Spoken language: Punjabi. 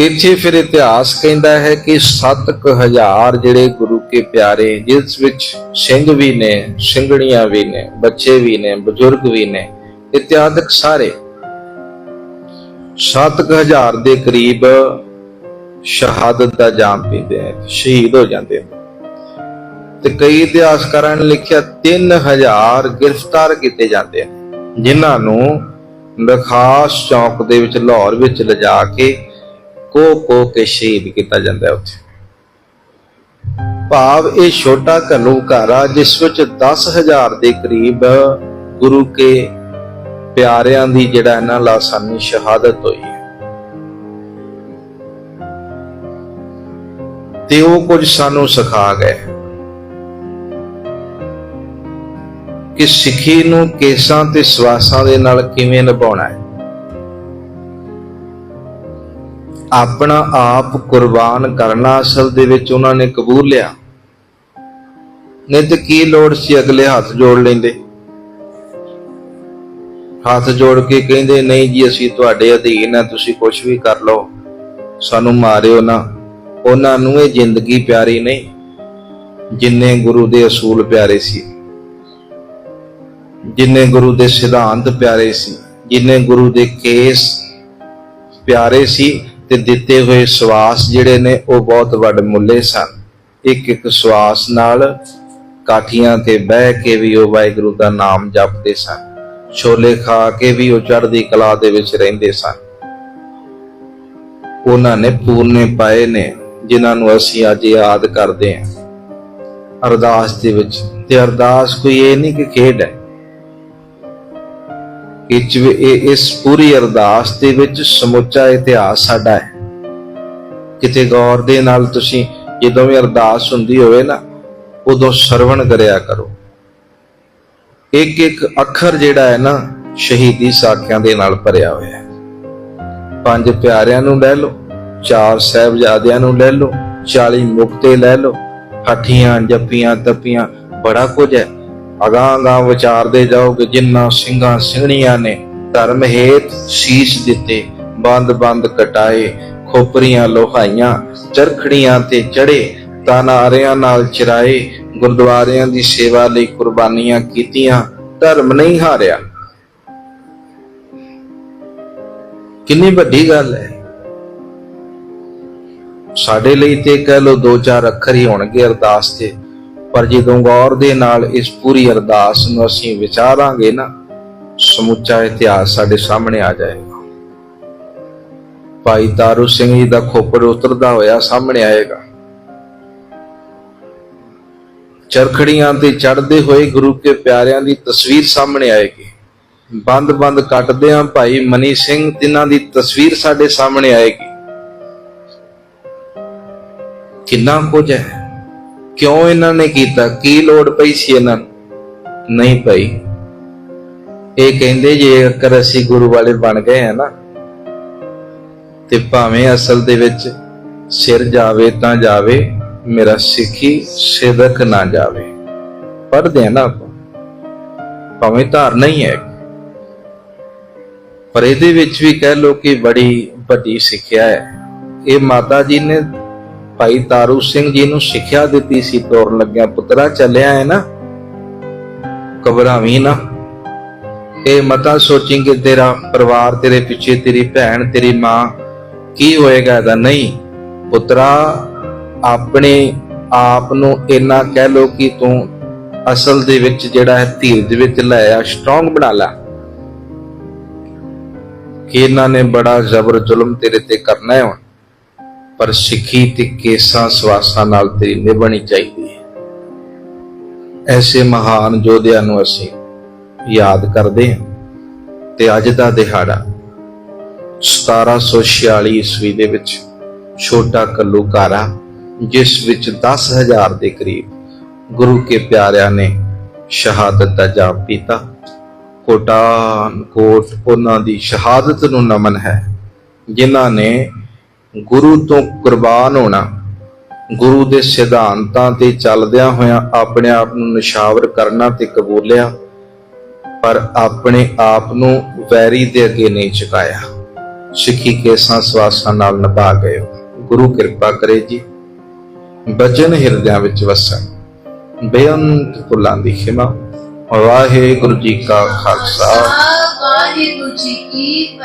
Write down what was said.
ਇੱਥੇ ਫਿਰ ਇਤਿਹਾਸ ਕਹਿੰਦਾ ਹੈ ਕਿ 7000 ਜਿਹੜੇ ਗੁਰੂ ਕੇ ਪਿਆਰੇ, ਜਿਸ ਵਿੱਚ ਸਿੰਘ ਵੀ ਨੇ, ਸਿੰਘਣੀਆਂ ਵੀ ਨੇ, ਬੱਚੇ ਵੀ ਨੇ, ਬਜ਼ੁਰਗ ਵੀ ਨੇ ਇਤਿਆਦਿਕ ਸਾਰੇ। 7000 ਦੇ ਕਰੀਬ ਸ਼ਹਾਦਤ ਦਾ ਜਾਮ ਪੀਂਦੇ ਆ, ਸ਼ਹੀਦ ਹੋ ਜਾਂਦੇ ਆ। ਤੇ ਕਈ ਇਤਿਹਾਸਕਾਰਾਂ ਨੇ ਲਿਖਿਆ 3000 ਗ੍ਰਿਫਤਾਰ ਕੀਤੇ ਜਾਂਦੇ ਆ, ਜਿਨ੍ਹਾਂ ਨੂੰ ਨਖਾਸ ਚੌਕ ਦੇ ਵਿੱਚ, ਲਾਹੌਰ ਵਿੱਚ ਲਿਜਾ ਕੇ ਕੋ ਕੋ ਕੇ ਸ਼ਹੀਦ ਕੀਤਾ ਜਾਂਦਾ ਉੱਥੇ। ਭਾਵ ਇਹ ਛੋਟਾ ਘਨੂਘਾਰਾ ਜਿਸ ਵਿੱਚ 10000 ਦੇ ਕਰੀਬ ਗੁਰੂ ਕੇ ਪਿਆਰਿਆਂ ਦੀ ਜਿਹੜਾ ਇਹਨਾਂ ਲਾਸਾਨੀ ਸ਼ਹਾਦਤ ਹੋਈ ਹੈ। ਤੇ ਉਹ ਕੁਝ ਸਾਨੂੰ ਸਿਖਾ ਗਏ ਕਿ ਸਿੱਖੀ ਨੂੰ ਕੇਸਾਂ ਤੇ ਸਵਾਸਾਂ ਦੇ ਨਾਲ ਕਿਵੇਂ ਨਿਭਾਉਣਾ ਹੈ। ਆਪਣਾ ਆਪ ਕੁਰਬਾਨ ਕਰਨਾ ਅਸਲ ਦੇ ਵਿੱਚ ਉਹਨਾਂ ਨੇ ਕਬੂਲ ਲਿਆ। ਨਹੀਂ ਤੇ ਕੀ ਲੋੜ ਸੀ ਅਗਲੇ ਹੱਥ ਜੋੜ ਲੈਂਦੇ? ਹੱਥ ਜੋੜ ਕੇ ਕਹਿੰਦੇ, ਨਹੀਂ ਜੀ, ਅਸੀਂ ਤੁਹਾਡੇ ਅਧੀਨ ਆ, ਤੁਸੀਂ ਕੁਝ ਵੀ ਕਰ ਲਓ। ਸਾਨੂੰ ਮਾਰਿਓ ਨਾ। ਉਹਨਾਂ ਨੂੰ ਇਹ ਜ਼ਿੰਦਗੀ ਪਿਆਰੀ ਨਹੀਂ, ਜਿੰਨੇ ਗੁਰੂ ਦੇ ਅਸੂਲ ਪਿਆਰੇ ਸੀ। ਜਿੰਨੇ ਗੁਰੂ ਦੇ ਸਿਧਾਂਤ ਪਿਆਰੇ ਸੀ। ਜਿੰਨੇ ਗੁਰੂ ਦੇ ਕੇਸ ਪਿਆਰੇ ਸੀ ਤੇ ਦਿੱਤੇ ਹੋਏ ਸਵਾਸ ਜਿਹੜੇ ਨੇ ਉਹ ਬਹੁਤ ਵੱਡ ਮੁੱਲੇ ਸਨ। ਇੱਕ ਇੱਕ ਸਵਾਸ ਨਾਲ ਕਾਠੀਆਂ ਤੇ ਬਹਿ ਕੇ ਵੀ ਉਹ ਵਾਹਿਗੁਰੂ ਦਾ ਨਾਮ ਜਪਦੇ ਸਨ। ਛੋਲੇ ਖਾ ਕੇ ਵੀ ਉਹ ਚੜ੍ਹਦੀ ਕਲਾ ਦੇ ਵਿੱਚ ਰਹਿੰਦੇ ਸਨ। ਉਹਨਾਂ ਨੇ ਪੂਰਨੇ ਪਾਏ ਨੇ, ਜਿਨ੍ਹਾਂ ਨੂੰ ਅਸੀਂ ਅੱਜ ਯਾਦ ਕਰਦੇ ਹਾਂ। ਅਰਦਾਸ ਦੇ ਵਿੱਚ, ਤੇ ਅਰਦਾਸ ਕੋਈ ਇਹ ਨਹੀਂ ਕਿ ਖੇਡ ਹੈ ਇਹ ਇਸ ਪੂਰੀ ਅਰਦਾਸ ਦੇ ਵਿੱਚ ਸਮੁੱਚਾ ਇਤਿਹਾਸ ਸਾਡਾ ਹੈ। ਕਿਤੇ ਗੌਰ ਦੇ ਨਾਲ ਤੁਸੀਂ ਜਦੋਂ ਵੀ ਅਰਦਾਸ ਹੁੰਦੀ ਹੋਵੇ ਨਾ, ਉਦੋਂ ਸਰਵਣ ਕਰਿਆ ਕਰੋ। ਇੱਕ ਇੱਕ ਅੱਖਰ ਜਿਹੜਾ ਹੈ ਨਾ, ਸ਼ਹੀਦੀ ਸਾਖਿਆਂ ਦੇ ਨਾਲ ਭਰਿਆ ਹੋਇਆ ਹੈ। ਪੰਜ ਪਿਆਰਿਆਂ ਨੂੰ ਲੈ ਲਓ, ਚਾਰ ਸਹਿਬਜ਼ਾਦਿਆਂ ਨੂੰ ਲੈ ਲਓ 40 ਮੁਕਤੇ ਲੈ ਲਓ ਹੱਠੀਆਂ ਜੱਪੀਆਂ ਤੱਪੀਆਂ, ਬੜਾ ਕੁਝ ਹੈ। ਅਗਾਂਹ ਅਗਾਂਹ ਵਿਚਾਰਦੇ ਜਾਓਗੇ ਜਿੰਨਾ ਸਿੰਘਾਂ ਸਿੰਘਣੀਆਂ ਨੇ, ਧਰਮ ਹੇਤ ਸੀਸ ਦਿੱਤੇ, ਬੰਦ ਬੰਦ ਕਟਾਏ, ਖੋਪਰੀਆਂ ਲੋਹਾਈਆਂ, ਚਰਖੜੀਆਂ ਤੇ ਚੜੇ ਤਾਨਾਰਿਆਂ ਨਾਲ ਚਰਾਏ, ਗੁਰਦੁਆਰਿਆਂ ਦੀ ਸੇਵਾ ਲਈ ਕੁਰਬਾਨੀਆਂ ਕੀਤੀਆਂ, ਧਰਮ ਨਹੀਂ ਹਾਰਿਆ। ਕਿੰਨੀ ਵੱਡੀ ਗੱਲ ਹੈ। ਸਾਡੇ ਲਈ ਤੇ ਕਹਿ ਲੋ ਦੋ ਚਾਰ ਅੱਖਰ ਹੀ ਹੋਣਗੇ ਅਰਦਾਸ ਤੇ। ਪਰ ਜਦੋਂ ਗੌਰ ਦੇ ਨਾਲ ਇਸ ਪੂਰੀ ਅਰਦਾਸ ਨੂੰ ਅਸੀਂ ਵਿਚਾਰਾਂਗੇ ਨਾ, ਸਮੁੱਚਾ ਇਤਿਹਾਸ ਸਾਡੇ ਸਾਹਮਣੇ ਆ ਜਾਏਗਾ। ਭਾਈ ਤਾਰੂ ਸਿੰਘ ਜੀ ਦਾ ਖੋਪੜ ਉਤਰਦਾ ਹੋਇਆ ਸਾਹਮਣੇ ਆਏਗਾ। ਚਰਖੜੀਆਂ ਤੇ ਚੜਦੇ ਹੋਏ ਗੁਰੂ ਕੇ ਪਿਆਰਿਆਂ ਦੀ ਤਸਵੀਰ ਸਾਹਮਣੇ ਆਏਗੀ। ਬੰਦ-ਬੰਦ ਕੱਟਦੇ ਆ ਭਾਈ ਮਨੀ ਸਿੰਘ ਤਿਨਾਂ ਦੀ ਤਸਵੀਰ ਸਾਡੇ ਸਾਹਮਣੇ ਆਏਗੀ। ਕਿੰਨਾ ਕੁਝ ਹੈ। ਕਿਉਂ ਇਹਨਾਂ ਨੇ ਕੀਤਾ? ਕੀ ਲੋੜ ਪਈ ਸੀ ਇਹਨਾਂ ਨੂੰ? ਨਹੀਂ ਪਈ। ਇਹ ਕਹਿੰਦੇ ਜੇ ਅਕਰ ਅਸੀਂ ਗੁਰੂ ਵਾਲੇ ਬਣ ਗਏ ਆ ਨਾ, ਤੇ ਭਾਵੇਂ ਅਸਲ ਦੇ ਵਿੱਚ ਸਿਰ ਜਾਵੇ ਤਾਂ ਜਾਵੇ, ਮੇਰਾ ਸਿੱਖੀ ਸਿਦਕ ਨਾ ਜਾਵੇ। ਪੜਦੇ ਆ ਨਾ ਆਪਾਂ। ਭਾਵੇਂ ਧਾਰਨਾ ਹੀ ਹੈ। ਪਰ ਇਹਦੇ ਵਿੱਚ ਵੀ ਕਹਿ ਲੋ ਕਿ ਬੜੀ ਵੱਡੀ ਸਿੱਖਿਆ ਹੈ। ਇਹ ਮਾਤਾ ਜੀ ਨੇ ਭਾਈ ਤਾਰੂ ਸਿੰਘ ਜੀ ਨੂੰ ਸਿੱਖਿਆ ਦਿੱਤੀ ਸੀ ਤੋਰਨ ਲੱਗਿਆ, ਪੁੱਤਰਾ ਚੱਲਿਆ ਹੈ ਨਾ, ਘਬਰਾਵੀਂ ਨਾ। ਇਹ ਮਤਾ ਸੋਚੀ ਕਿ ਤੇਰਾ ਪਰਿਵਾਰ ਤੇਰੇ ਪਿੱਛੇ, ਤੇਰੀ ਭੈਣ, ਤੇਰੀ ਮਾਂ ਕੀ ਹੋਏਗਾ ਇਹਦਾ ਨਹੀਂ? ਪੁੱਤਰਾ, ਆਪਣੇ ਆਪ ਨੂੰ ਇੰਨਾ ਕਹਿ ਲੋ ਕਿ ਤੂੰ ਅਸਲ ਦੇ ਵਿੱਚ ਜਿਹੜਾ ਹੈ ਧੀਰਜ ਵਿੱਚ ਲੈ ਆ ਸਟਰੋਂਗ ਬਣਾ ਲੈ। ਕਿ ਇਹਨਾਂ ਨੇ ਬੜਾ ਜ਼ਬਰ ਜ਼ੁਲਮ ਤੇਰੇ ਤੇ ਕਰਨਾ ਹੈ ਪਰ ਸਿੱਖੀ ਤੇ ਕੇਸਾਂ ਸਵਾਸਾਂ ਨਾਲ ਤੇਰੀ ਨਿਭਣੀ ਚਾਹੀਦੀ ਹੈ। ਐਸੇ ਮਹਾਨ ਯੋਧਿਆਂ ਨੂੰ ਅਸੀਂ ਯਾਦ ਕਰਦੇ ਹਾਂ ਤੇ ਅੱਜ ਦਾ ਦਿਹਾੜਾ 1746 ਈਸਵੀ ਦੇ ਵਿੱਚ ਛੋਟਾ ਕੱਲੂਕਾਰਾ, ਜਿਸ ਵਿੱਚ 10000 ਦੇ ਕਰੀਬ ਗੁਰੂ ਕੇ ਪਿਆਰਿਆਂ ਨੇ ਸ਼ਹਾਦਤ ਦਾ ਜਾਪ ਪੀਤਾ। ਕੋਟਾਨ ਕੋਟ ਉਹਨਾਂ ਦੀ ਸ਼ਹਾਦਤ ਨੂੰ ਨਮਨ ਹੈ, ਜਿਨ੍ਹਾਂ ਨੇ ਗੁਰੂ ਤੋਂ ਕੁਰਬਾਨ ਹੋਣਾ, ਗੁਰੂ ਦੇ ਸਿਧਾਂਤਾਂ ਤੇ ਚੱਲਦਿਆਂ ਹੋਇਆਂ ਆਪਣੇ ਆਪ ਨੂੰ ਨਿਸ਼ਾਵਰ ਕਰਨਾ ਤੇ ਕਬੂਲਿਆ, ਪਰ ਆਪਣੇ ਆਪ ਨੂੰ ਵੈਰੀ ਦੇ ਅੱਗੇ ਨਹੀਂ ਝੁਕਾਇਆ। ਸਿੱਖੀ ਕੇਸਾਂ ਸਵਾਸਾਂ ਨਾਲ ਨਿਭਾ ਗਏ ਗੁਰੂ ਕਿਰਪਾ ਕਰੇ ਜੀ। ਬਚਨ ਹਿਰਦਿਆਂ ਵਿੱਚ ਵਸਣ। ਬੇਅੰਤ ਭੁੱਲਾਂ ਦੀ ਖਿਮਾ। ਵਾਹਿਗੁਰੂ ਜੀ ਕਾ ਖਾਲਸਾ। ਵਾਹਿਗੁਰੂ ਜੀ ਕੀ